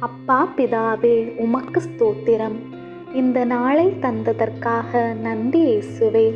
அப்பா பிதாவே உமக்கு ஸ்தோத்திரம். இந்த நாளை தந்ததற்காக நன்றி இயேசுவே.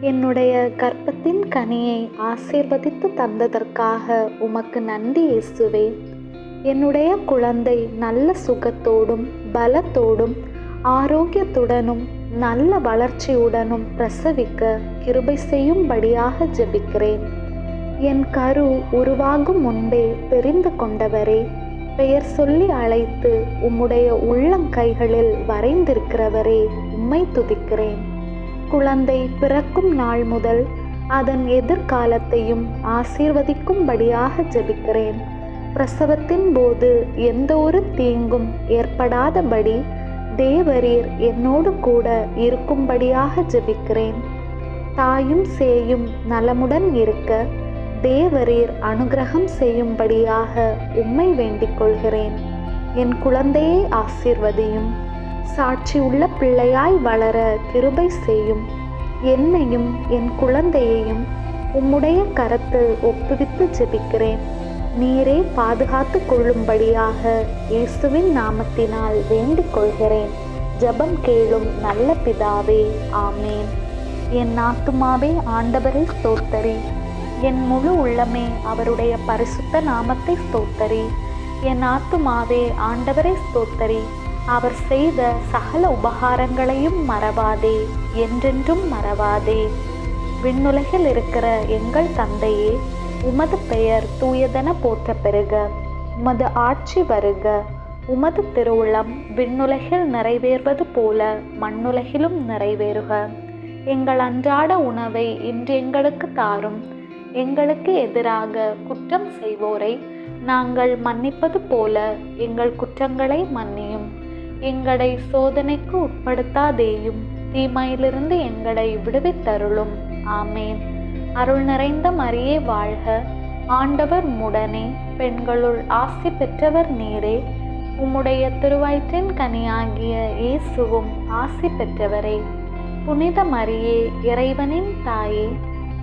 என்னுடைய கர்ப்பத்தின் கனியை ஆசீர்வதித்து தந்ததற்காக உமக்கு நன்றி இயேசுவே. என்னுடைய குழந்தை நல்ல சுகத்தோடும் பலத்தோடும் ஆரோக்கியத்துடனும் நல்ல வளர்ச்சியுடனும் பிரசவிக்க கிருபை செய்யும்படியாக ஜெபிக்கிறேன். என் கரு உருவாகும் முன்பே தெரிந்து கொண்டவரே. பெயர் சொல்லி அழைத்து உம்முடைய உள்ளங்கைகளில் வரைந்திருக்கிறவரே உம்மை துதிக்கிறேன். குழந்தை பிறக்கும் நாள் முதல் அதன் எதிர்காலத்தையும் ஆசீர்வதிக்கும்படியாக ஜெபிக்கிறேன். பிரசவத்தின் போது எந்த ஒரு தீங்கும் ஏற்படாதபடி தேவரீர் என்னோடு கூட இருக்கும்படியாக ஜெபிக்கிறேன். தாயும் சேயும் நலமுடன் இருக்க தேவரீர் அனுகிரகம் செய்யும்படியாக உம்மை வேண்டிக் கொள்கிறேன். என் குழந்தையை ஆசீர்வதியும். சாட்சியுள்ள பிள்ளையாய் வளர கிருபை செய்யும். என்னையும் என் குழந்தையையும் உம்முடைய கரத்தில் ஒப்புவித்து ஜெபிக்கிறேன். நீரே பாதுகாத்து கொள்ளும்படியாக இயேசுவின் நாமத்தினால் வேண்டிக் கொள்கிறேன். ஜெபம் கேளும் நல்ல பிதாவே ஆமேன். என் ஆத்துமாவே ஆண்டவரை தோத்தரேன் என் முழு உள்ளமே அவருடைய பரிசுத்த நாமத்தை ஸ்தோத்தரி. என் ஆத்துமாவே ஆண்டவரை ஸ்தோத்தரி. அவர் செய்த சகல உபகாரங்களையும் மறவாதே என்றென்றும் மறவாதே. விண்ணுலகில் இருக்கிற எங்கள் தந்தையே உமது பெயர் தூயதென போற்ற பெறுக உமது ஆட்சி வருக. உமது திருவுளம் விண்ணுலகில் நிறைவேறுவது போல மண்ணுலகிலும் நிறைவேறுக. எங்கள் அன்றாட உணவை இன்று எங்களுக்கு தாரும். எங்களுக்கு எதிராக குற்றம் செய்வோரை நாங்கள் மன்னிப்பது போல எங்கள் குற்றங்களை மன்னியும். எங்களை சோதனைக்கு உட்படுத்தாதேயும் தீமையிலிருந்து எங்களை விடுவித்தருளும். ஆமேன். அருள் நிறைந்த மரியே வாழ்க. ஆண்டவர் முடனே பெண்களுள் ஆசி பெற்றவர் நீரே. உம்முடைய திருவயிற்றின் கனியாகிய இயேசுவும் ஆசி பெற்றவரே. புனித மரியே இறைவனின் தாயே.